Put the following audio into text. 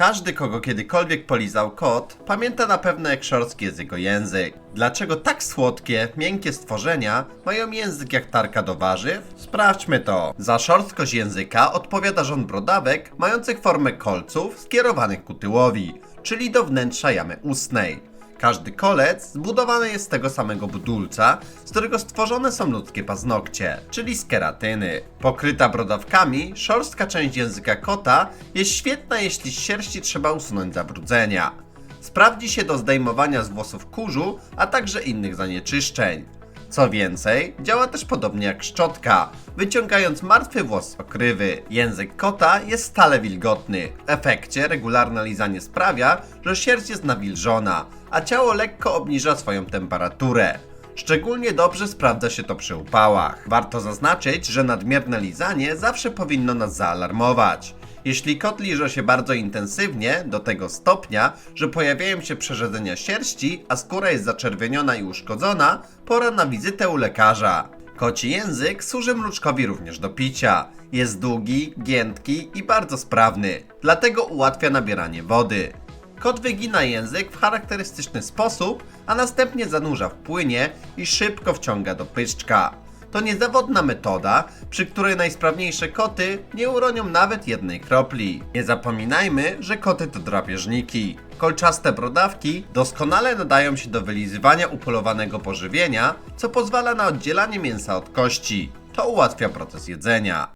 Każdy, kogo kiedykolwiek polizał kot, pamięta na pewno jak szorstki jest jego język. Dlaczego tak słodkie, miękkie stworzenia mają język jak tarka do warzyw? Sprawdźmy to. Za szorstkość języka odpowiada rząd brodawek mających formę kolców skierowanych ku tyłowi, czyli do wnętrza jamy ustnej. Każdy kolec zbudowany jest z tego samego budulca, z którego stworzone są ludzkie paznokcie, czyli z keratyny. Pokryta brodawkami, szorstka część języka kota jest świetna, jeśli z sierści trzeba usunąć zabrudzenia. Sprawdzi się do zdejmowania z włosów kurzu, a także innych zanieczyszczeń. Co więcej, działa też podobnie jak szczotka, wyciągając martwy włos z okrywy. Język kota jest stale wilgotny. W efekcie regularne lizanie sprawia, że sierść jest nawilżona, a ciało lekko obniża swoją temperaturę. Szczególnie dobrze sprawdza się to przy upałach. Warto zaznaczyć, że nadmierne lizanie zawsze powinno nas zaalarmować. Jeśli kot liże się bardzo intensywnie, do tego stopnia, że pojawiają się przerzedzenia sierści, a skóra jest zaczerwieniona i uszkodzona, pora na wizytę u lekarza. Koci język służy mruczkowi również do picia. Jest długi, giętki i bardzo sprawny, dlatego ułatwia nabieranie wody. Kot wygina język w charakterystyczny sposób, a następnie zanurza w płynie i szybko wciąga do pyczczka. To niezawodna metoda, przy której najsprawniejsze koty nie uronią nawet jednej kropli. Nie zapominajmy, że koty to drapieżniki. Kolczaste brodawki doskonale nadają się do wylizywania upolowanego pożywienia, co pozwala na oddzielanie mięsa od kości. To ułatwia proces jedzenia.